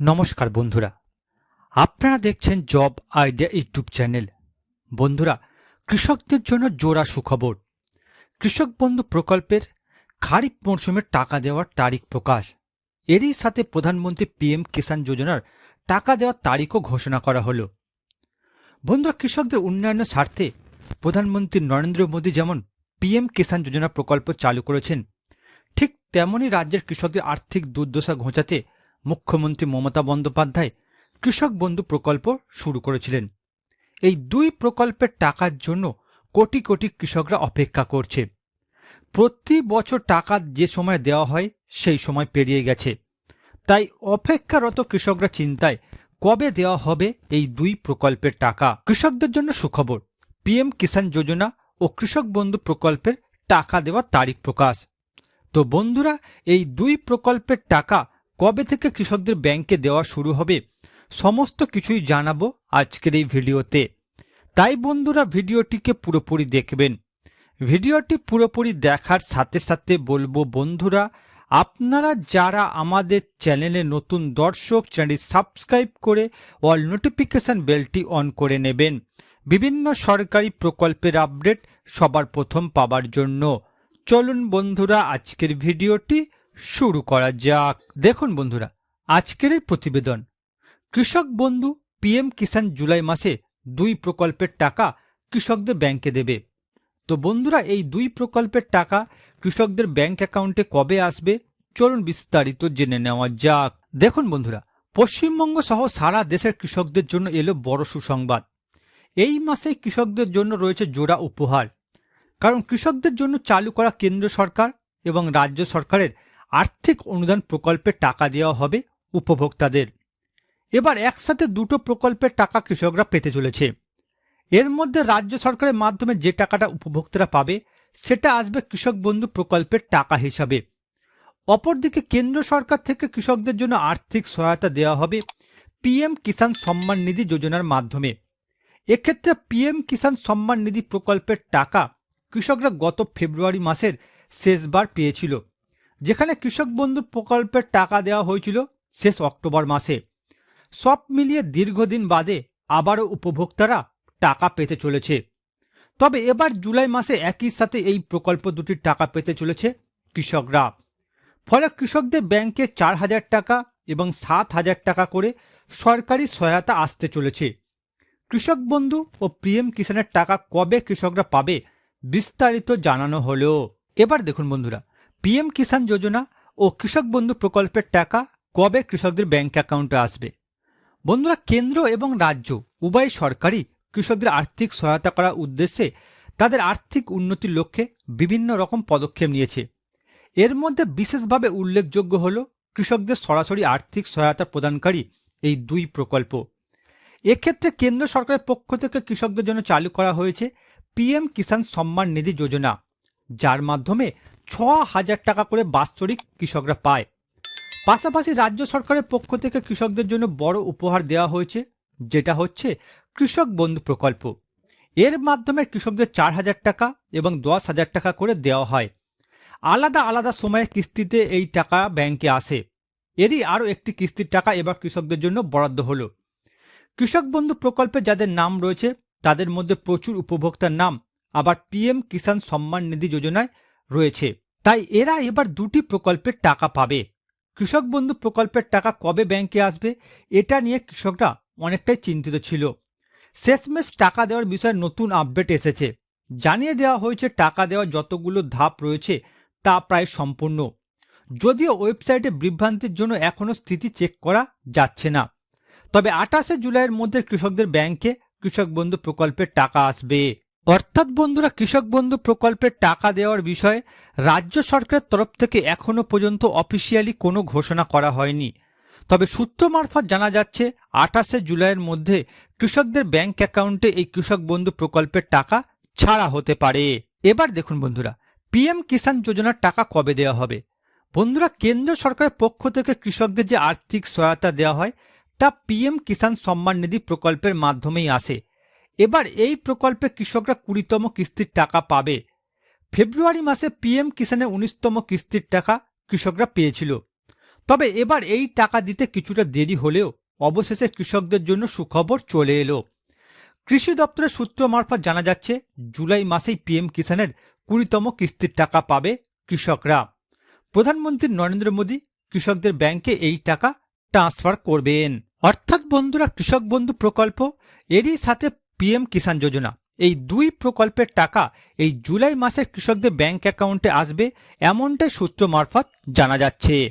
নমস্কার বন্ধুরা। আপনারা দেখছেন জব আইডিয়া ইউটিউব চ্যানেল। বন্ধুরা, কৃষকদের জন্য জোড়া সুখবর। কৃষক বন্ধু প্রকল্পের খারিফ মরশুমের টাকা দেওয়ার তারিখ প্রকাশ। এরই সাথে প্রধানমন্ত্রী পিএম কিষাণ যোজনার টাকা দেওয়ার তারিখও ঘোষণা করা হলো। বন্ধুরা, কৃষকদের উন্নয়নের স্বার্থে প্রধানমন্ত্রী নরেন্দ্র মোদী যেমন পিএম কিষাণ যোজনা প্রকল্প চালু করেছেন, ঠিক তেমনই রাজ্যের কৃষকদের আর্থিক দুর্দশা ঘোচাতে মুখ্যমন্ত্রী মমতা বন্দ্যোপাধ্যায় কৃষক বন্ধু প্রকল্প শুরু করেছিলেন। এই দুই প্রকল্পের টাকার জন্য কোটি কোটি কৃষকরা অপেক্ষা করছে। প্রতি বছর টাকা যে সময় দেওয়া হয়, সেই সময় পেরিয়ে গেছে। তাই অপেক্ষারত কৃষকরা চিন্তায়, কবে দেওয়া হবে এই দুই প্রকল্পের টাকা? কৃষকদের জন্য সুখবর, পিএম কিষাণ যোজনা ও কৃষক বন্ধু প্রকল্পের টাকা দেওয়ার তারিখ প্রকাশ। তো বন্ধুরা, এই দুই প্রকল্পের টাকা কবে থেকে কৃষকদের ব্যাংকে দেওয়া শুরু হবে সমস্ত কিছুই জানাব আজকের এই ভিডিওতে। তাই বন্ধুরা, ভিডিওটিকে পুরোপুরি দেখবেন। ভিডিওটি পুরোপুরি দেখার সাথে সাথে বলব, বন্ধুরা, আপনারা যারা আমাদের চ্যানেলে নতুন দর্শক, চ্যানেলটি সাবস্ক্রাইব করে অল নোটিফিকেশান বেলটি অন করে নেবেন। বিভিন্ন সরকারি প্রকল্পের আপডেট সবার প্রথম পাবার জন্য। চলুন বন্ধুরা, আজকের ভিডিওটি শুরু করা যাক। দেখুন বন্ধুরা, আজকের এই প্রতিবেদন। কৃষক বন্ধু পিএম কিষাণ জুলাই মাসে দুই প্রকল্পের টাকা কৃষকদের ব্যাংকে দেবে। তো বন্ধুরা, এই দুই প্রকল্পের টাকা কৃষকদের ব্যাংক অ্যাকাউন্টে কবে আসবে? চলুন বিস্তারিত জেনে নেওয়া যাক। দেখুন বন্ধুরা, পশ্চিমবঙ্গ সহ সারা দেশের কৃষকদের জন্য এলো বড় সুসংবাদ। এই মাসে কৃষকদের জন্য রয়েছে জোড়া উপহার। কারণ কৃষকদের জন্য চালু করা কেন্দ্র সরকার এবং রাজ্য সরকারের আর্থিক অনুদান প্রকল্পে টাকা দেওয়া হবে উপভোক্তাদের। এবার একসাথে দুটো প্রকল্পের টাকা কৃষকরা পেতে চলেছে। এর মধ্যে রাজ্য সরকারের মাধ্যমে যে টাকাটা উপভোক্তারা পাবে, সেটা আসবে কৃষক বন্ধু প্রকল্পের টাকা হিসাবে। অপরদিকে কেন্দ্র সরকার থেকে কৃষকদের জন্য আর্থিক সহায়তা দেওয়া হবে পিএম কিষাণ সম্মান নিধি যোজনার মাধ্যমে। এক্ষেত্রে পিএম কিষাণ সম্মান নিধি প্রকল্পের টাকা কৃষকরা গত ফেব্রুয়ারি মাসের শেষবার পেয়েছিল। যেখানে কৃষক বন্ধু প্রকল্পের টাকা দেওয়া হয়েছিল শেষ অক্টোবর মাসে। সব মিলিয়ে দীর্ঘদিন বাদে আবারও উপভোক্তারা টাকা পেতে চলেছে। তবে এবার জুলাই মাসে একই সাথে এই প্রকল্প দুটির টাকা পেতে চলেছে কৃষকরা। ফলে কৃষকদের ব্যাংকে চার হাজার টাকা এবং সাত হাজার টাকা করে সরকারি সহায়তা আসতে চলেছে। কৃষক বন্ধু ও পিএম কিষাণের টাকা কবে কৃষকরা পাবে বিস্তারিত জানানো হলো। এবার দেখুন বন্ধুরা। পিএম কিষাণ যোজনা ও কৃষক বন্ধু প্রকল্পের টাকা কবে কৃষকদের ব্যাংক অ্যাকাউন্টে আসবে? বন্ধুরা, কেন্দ্র এবং রাজ্য উভয় সরকারই কৃষকদের আর্থিক সহায়তা করার উদ্দেশ্যে তাদের আর্থিক উন্নতির লক্ষ্যে বিভিন্ন রকম পদক্ষেপ নিয়েছে। এর মধ্যে বিশেষভাবে উল্লেখযোগ্য হল কৃষকদের সরাসরি আর্থিক সহায়তা প্রদানকারী এই দুই প্রকল্প। এক্ষেত্রে কেন্দ্র সরকারের পক্ষ থেকে কৃষকদের জন্য চালু করা হয়েছে পিএম কিষাণ সম্মান নিধি যোজনা, যার মাধ্যমে ছ হাজার টাকা করে বাৎসরিক কৃষকরা পায়। পাশাপাশি রাজ্য সরকারের পক্ষ থেকে কৃষকদের জন্য বড় উপহার দেওয়া হয়েছে, যেটা হচ্ছে কৃষক বন্ধু প্রকল্প। এর মাধ্যমে কৃষকদের চার হাজার টাকা এবং দশ হাজার টাকা করে দেওয়া হয়। আলাদা আলাদা সময়ে কিস্তিতে এই টাকা ব্যাংকে আসে। এরই আরও একটি কিস্তির টাকা এবার কৃষকদের জন্য বরাদ্দ হলো। কৃষক বন্ধু প্রকল্পে যাদের নাম রয়েছে, তাদের মধ্যে প্রচুর উপভোক্তার নাম। আবার পিএম কিষাণ সম্মান নিধি যোজনায় রয়েছে। তাই এরা এবার দুটি প্রকল্পের টাকা পাবে। কৃষক বন্ধু প্রকল্পের টাকা কবে ব্যাংকে আসবে, এটা নিয়ে কৃষকরা অনেকটাই চিন্তিত ছিল। শেষমেশ টাকা দেওয়ার বিষয়ে নতুন আপডেট এসেছে। জানিয়ে দেওয়া হয়েছে টাকা দেওয়ার যতগুলো ধাপ রয়েছে, তা প্রায় সম্পূর্ণ। যদিও ওয়েবসাইটে বিভ্রান্তির জন্য এখনও স্থিতি চেক করা যাচ্ছে না। তবে আঠাশে জুলাইয়ের মধ্যে কৃষকদের ব্যাংকে কৃষক বন্ধু প্রকল্পের টাকা আসবে। অর্থাৎ বন্ধুরা, কৃষক বন্ধু প্রকল্পের টাকা দেওয়ার বিষয়ে রাজ্য সরকারের তরফ থেকে এখনও পর্যন্ত অফিসিয়ালি কোনো ঘোষণা করা হয়নি। তবে সূত্র মারফত জানা যাচ্ছে, আঠাশে জুলাইয়ের মধ্যে কৃষকদের ব্যাংক অ্যাকাউন্টে এই কৃষক বন্ধু প্রকল্পের টাকা ছাড়া হতে পারে। এবার দেখুন বন্ধুরা, পিএম কিষাণ যোজনার টাকা কবে দেওয়া হবে? বন্ধুরা, কেন্দ্র সরকারের পক্ষ থেকে কৃষকদের যে আর্থিক সহায়তা দেওয়া হয়, তা পিএম কিষাণ সম্মান নিধি প্রকল্পের মাধ্যমেই আসে। এবার এই প্রকল্পে কৃষকরা কুড়িতম কিস্তির টাকা পাবে। ফেব্রুয়ারি মাসে পিএম কিষাণের উনিশতম কিস্তির টাকা কৃষকরা পেয়েছিল। তবে এবার এই টাকা দিতে কিছুটা দেরি হলেও অবশেষে কৃষকদের জন্য সুখবর চলে এলো। কৃষি দপ্তরের সূত্র মারফত জানা যাচ্ছে, জুলাই মাসেই পিএম কিষানের কুড়িতম কিস্তির টাকা পাবে কৃষকরা। প্রধানমন্ত্রী নরেন্দ্র মোদী কৃষকদের ব্যাংকে এই টাকা ট্রান্সফার করবেন। অর্থাৎ বন্ধুরা, কৃষক বন্ধু প্রকল্প এরই সাথে পিএম কিষাণ যোজনা। এই দুই প্রকল্পের টাকা এই জুলাই মাসে কৃষকদের ব্যাংক অ্যাকাউন্টে আসবে, এমনটাই সূত্র মারফত জানা যাচ্ছে।